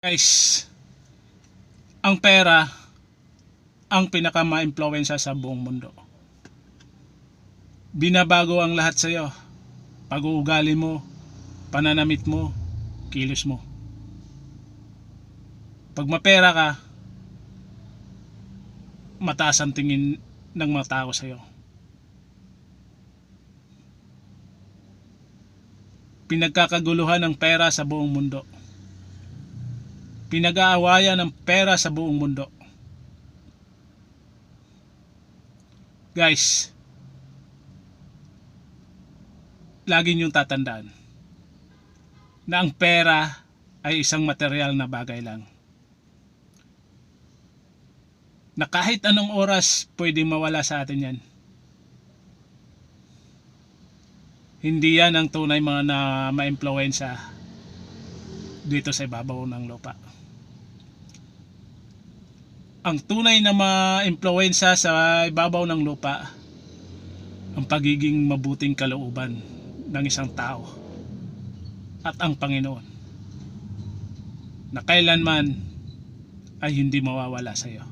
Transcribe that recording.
Guys, ang pera ang pinaka ma-impluwensya sa buong mundo. Binabago ang lahat sa iyo. Pag-uugali mo, pananamit mo, kilos mo. Pag mapera ka, mataas ang tingin ng mga tao sa iyo. Pinagkakaguluhan ng pera sa buong mundo pinag-aawayan ng pera sa buong mundo. Guys, lagi niyong tatandaan na ang pera ay isang material na bagay lang. Na kahit anong oras pwedeng mawala sa atin yan. Hindi yan ang tunay mga na ma-impluensya dito sa ibabaw ng lupa ang tunay na ma-impluensya sa ibabaw ng lupa ang pagiging mabuting kalooban ng isang tao at ang Panginoon na kailanman ay hindi mawawala sa iyo.